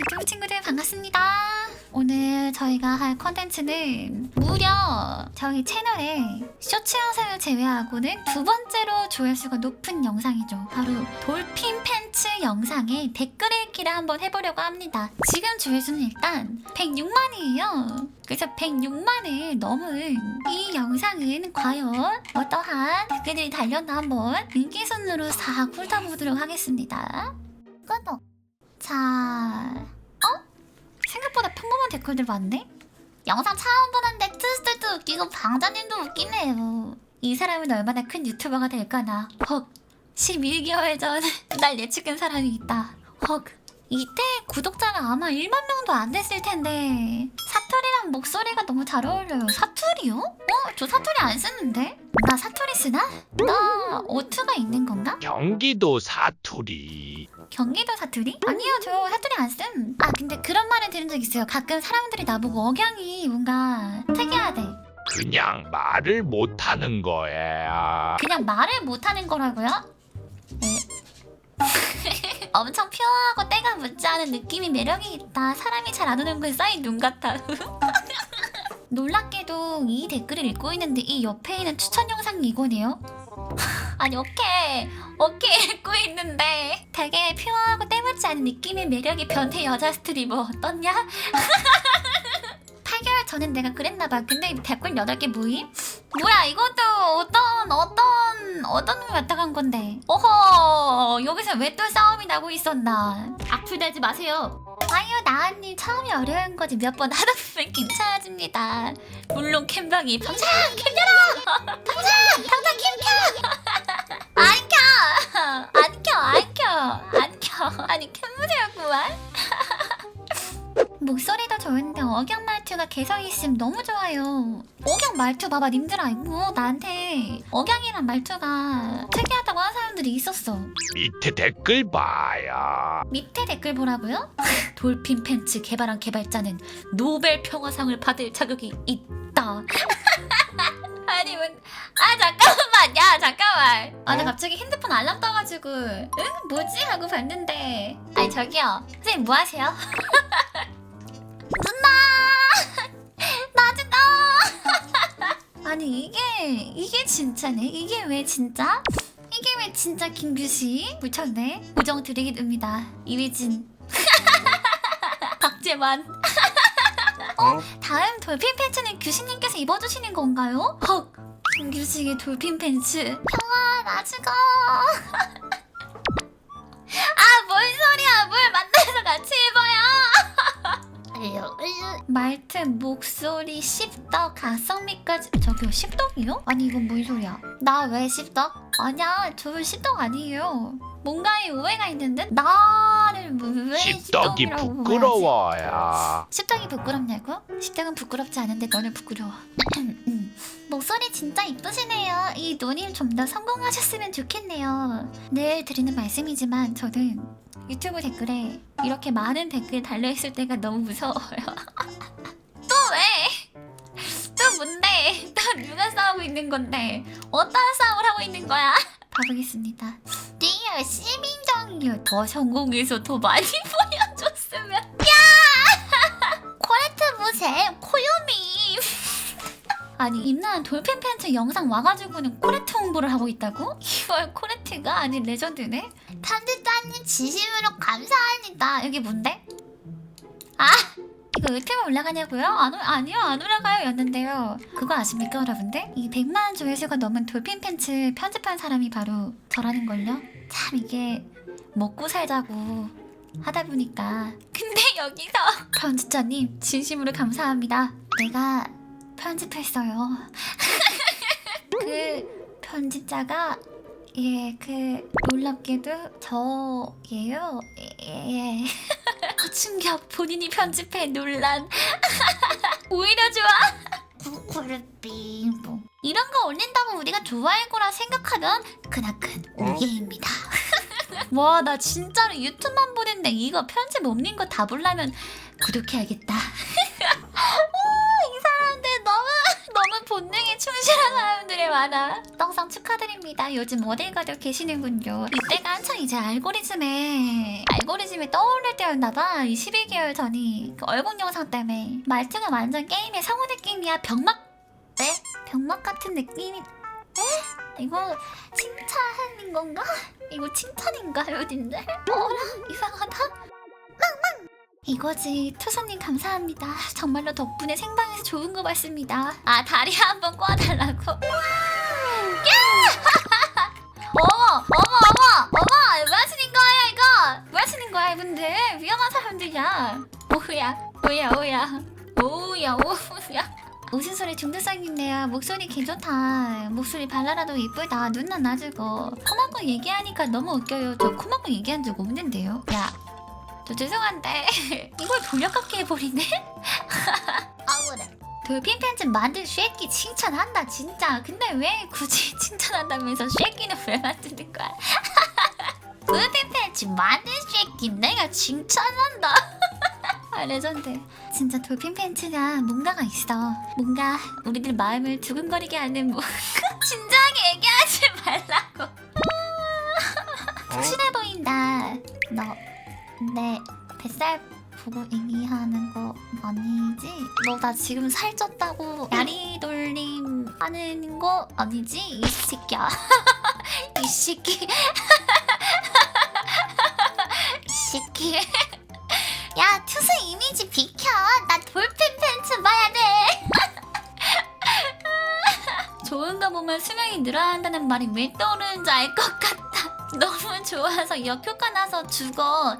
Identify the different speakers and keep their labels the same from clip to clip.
Speaker 1: 유튜브 친구들 반갑습니다. 오늘 저희가 할 컨텐츠는 무려 저희 채널에 쇼츠 영상을 제외하고는 두 번째로 조회수가 높은 영상이죠. 바로 돌핀 팬츠 영상에 댓글 읽기를 한번 해보려고 합니다. 지금 조회수는 일단 106만이에요. 그래서 106만을 넘은 이 영상은 과연 어떠한 댓글들이 달렸나 한번 인기 순으로 싹 훑어보도록 하겠습니다. 구독. 자, 댓글들 많네? 영상 처음 보는데 트스들도 웃기고 방자님도 웃기네요. 이 사람은 얼마나 큰 유튜버가 될까나. 헉, 11개월 전 날 예측한 사람이 있다. 헉, 이때 구독자가 아마 1만 명도 안 됐을 텐데 사투리랑 목소리가 너무 잘 어울려요. 사투리요? 어? 저 사투리 안 쓰는데? 나 사투리 쓰나? 나 오투가 있는 건가?
Speaker 2: 경기도 사투리
Speaker 1: 경기도 사투리? 아니요, 저 사투리 안 씀. 아, 근데 그런 말을 들은 적 있어요. 가끔 사람들이 나보고 억양이 뭔가 특이하대.
Speaker 2: 그냥 말을 못하는 거야
Speaker 1: 그냥 말을 못하는 거라고요? 네. 엄청 퓨어하고 때가 묻지 않은 느낌이 매력이 있다. 사람이 잘 안 오는 건 쌓인 눈 같아. 놀랍게도 이 댓글을 읽고 있는데 이 옆에 있는 추천 영상이 이거네요. 아니 오케이 오케이 읽고 있는데 되게 퓨어하고 때묻지 않은 느낌의 매력이 변태 여자 스트리머 어떻냐? 8개월 전엔 내가 그랬나봐 근데 댓글 8개 모임? 뭐야 이것도 어떤 어떤 어떤 놈이 왔다 간 건데 어허 여기서 왜 또 싸움이 나고 있었나 악플대지 마세요 아유 나은님 처음이 어려운 거지 몇 번 하다 보면 괜찮아집니다 물론 캠방이 당장 캠 열어 당장 당장 캠 켜! 안 켜! 안 켜! 안 켜! 안 켜! 아니 캠무새였구만 목소리도 좋은데 억양 말투가 개성 있음 너무 좋아요. 억양 말투 봐봐 님들아 이거 나한테 억양이란 말투가 특이하다고 하는 사람들이 있었어.
Speaker 2: 밑에 댓글 봐야
Speaker 1: 밑에 댓글 보라고요? 돌핀 팬츠 개발한 개발자는 노벨 평화상을 받을 자격이 있다. 아니 뭐, 아 잠깐만 야 잠깐만 아 나 갑자기 핸드폰 알람 떠가지고 응 뭐지 하고 봤는데 아니 저기요 선생님 뭐 하세요? 아니 이게 이게 진짜네? 이게 왜 진짜? 이게 왜 진짜 김규식? 묻혔네 우정 드리겠습니다. 이휘진. 박재만. 어? 다음 돌핀 팬츠는 규식님께서 입어주시는 건가요? 헉 김규식의 돌핀 팬츠. 형아 나 죽어. 아 뭔 소리야. 뭘 만나서 같이 입어요 말트 목소리 씹덕 가성미까지 저기요 씹덕이요? 아니 이건 뭔 소리야 나왜 씹덕? 아니야 저 씹덕 아니에요 뭔가에 오해가 있는데 나를 왜
Speaker 2: 십덕이
Speaker 1: 해야지?
Speaker 2: 부끄러워야
Speaker 1: 십덕이 부끄럽냐고? 십덕은 부끄럽지 않은데 너는 부끄러워. 음. 목소리 진짜 이쁘시네요. 이 노님 좀더 성공하셨으면 좋겠네요. 늘 드리는 말씀이지만 저는 유튜브 댓글에 이렇게 많은 댓글 달려있을 때가 너무 무서워요. 또 왜? 또 뭔데? 또 누가 싸우고 있는 건데? 어떤 싸움을 하고 있는 거야? 가보겠습니다. 리얼 시민정이요. 더 성공해서 더 많이 보여줬으면. 야! 코레트 보셈 코요미. 아니 임나은 돌핀 팬츠 영상 와가지고는 코레트 홍보를 하고 있다고? 이걸 코레트가 아닌 레전드네? 편집자님 진심으로 감사합니다. 여기 뭔데? 아! 이거 유튜브 올라가냐고요? 안, 올- 아니요 안 올라가요 였는데요 그거 아십니까 여러분들? 이 100만 조회수가 넘은 돌핀 팬츠 편집한 사람이 바로 저라는걸요? 참 이게 먹고 살자고 하다 보니까 근데 여기서 편집자님 진심으로 감사합니다 내가 편집했어요 그 편집자가 예 그 놀랍게도 저예요. 예, 예. 아, 충격 본인이 편집해 논란. 오히려 좋아. 구구르빙 뭐. 이런 거 올린다고 우리가 좋아할 거라 생각하면 그나큰 오해입니다. 와 나 진짜로 유튜브만 보는데 이거 편집 없는 거 다 보려면 구독해야겠다 오, 이 사람들 너무 너무 본능이 충실한 사람들이 많아. 떡상 축하드립니다. 요즘 어딜 가도 계시는군요. 이때가 한창 이제 알고리즘에 알고리즘에 떠오를 때였나봐. 이 12개월 전이 그 얼굴 영상 때문에 말투가 완전 게임의 성우 느낌이야. 병막 네? 병막 같은 느낌이 에? 이거 칭찬인 건가? 이거 칭찬인가요, 님들? 어라 이상하다. 이거지. 투소님 감사합니다. 정말로 덕분에 생방에서 좋은 거 봤습니다. 아 다리 한번 꼬아달라고? 야! 어머 어머 어머 어머! 왜 하시는 거예요 이거? 왜 하시는 거야 이분들? 위험한 사람들이야. 오야 오야 오야. 오야 오야. 웃음 소리 중독성 있네요. 목소리 개좋다. 목소리 발랄하도 이쁘다. 눈 안 나주고. 코막고 얘기하니까 너무 웃겨요. 저 코막고 얘기한 적 없는데요. 야 저 죄송한데. 이걸 돌려깎기 해버리네? 억울해 돌핀 팬츠 만든 쉐끼 칭찬한다 진짜. 근데 왜 굳이 칭찬한다면서 쉐끼는 왜 만드는 거야? 돌핀 팬츠 만든 쉐끼 내가 칭찬한다. 아 레전드. 진짜 돌핀 팬츠가 뭔가가 있어. 뭔가 우리들 마음을 두근거리게 하는 뭐 진지하게 얘기하지 말라고. 푹신해 보인다. 너 내 뱃살 보고 얘기하는 거 아니지? 너 나 지금 살쪘다고 야리 돌림 하는 거 아니지? 이 새끼야. 이 새끼. 이 새끼. 야, 투수 이미지 비켜. 나 돌핀 팬츠 봐야 돼. 좋은 거 보면 수명이 늘어난다는 말이 왜 떠오르는지 알 것 같다. 너무 좋아서 역효과 나서 죽어.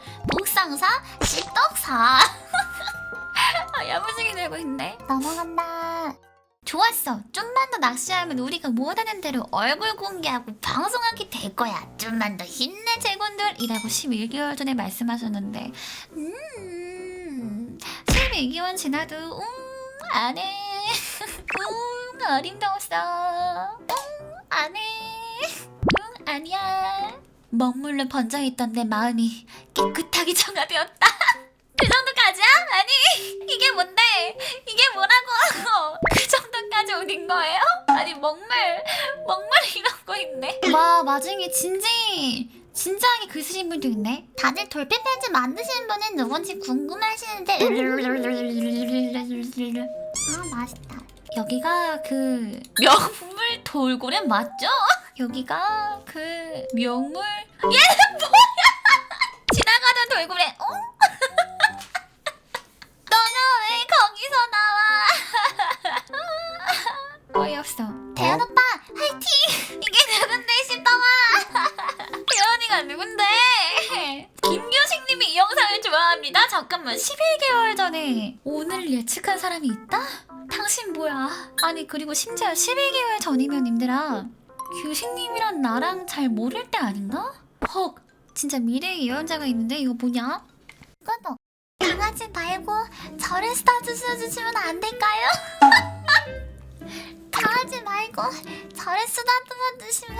Speaker 1: 목상사? 씹떡사. 아, 야무지게 되고 있네. 넘어간다. 좋았어. 좀만 더 낚시하면 우리가 원하는 대로 얼굴 공개하고 방송하게 될 거야. 좀만 더 힘내 제군들 이라고 11개월 전에 말씀하셨는데, 음, 12개월 지나도 음, 안 해. 음, 어림도 없어. 음, 안 해. 음, 아니야. 먹물로 번져 있던 내 마음이 깨끗하게 정화되었다. 그 정도까지야? 아니 이게 뭔데? 이게 뭐라고? 그 정도까지 오는 거예요? 아니 먹물 먹물 이러고 있네. 와 마중에 진지 진지하게 글 쓰신 분도 있네. 다들 돌핀 팬츠 만드시는 분은 누군지 궁금하시는데. 아 맛있다. 여기가 그 명물 돌고래 맞죠? 여기가 그 명물 얘는 뭐야? 지나가던 돌고래. 어? 너는 왜 거기서 나와? 어이없어. 대현 오빠 화이팅! 이게 누군데 싶다마. 대현이가 누군데? 김효식님이 이 영상을 좋아합니다. 잠깐만 11개월 전에 오늘 예측한 사람이 있다? 당신 뭐야? 아니 그리고 심지어 12개월 전이면 님들아 규식님이랑 나랑 잘 모를 때 아닌가? 헉 진짜 미래의 예언자가 있는데 이거 뭐냐? 꺼도 당하지 말고 저를 스타트스 주시면 안 될까요? 당하지 말고 저를 쓰다듬어 주시면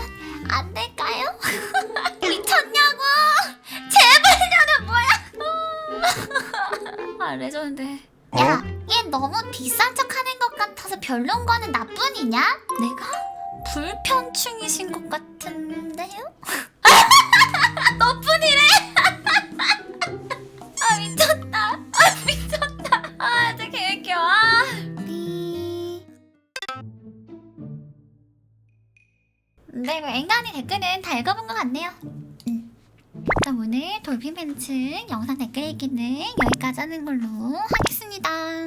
Speaker 1: 안 될까요? 미쳤냐고! 제발려는 뭐야? 아 레전드. 야, 얘 너무 비싼 척 하는 것 같아서 별론 거는 나뿐이냐? 내가 불편충이신 것 같은데요? 너뿐이래! 아 미쳤다. 아 미쳤다. 아 진짜 개웃겨. 아. 삐. 네, 뭐 앵간히 댓글은 다 읽어본 것 같네요. 음. 그럼 오늘 돌핀 팬츠 영상 댓글 읽기는 여기까지 하는 걸로 하겠습니다. 와.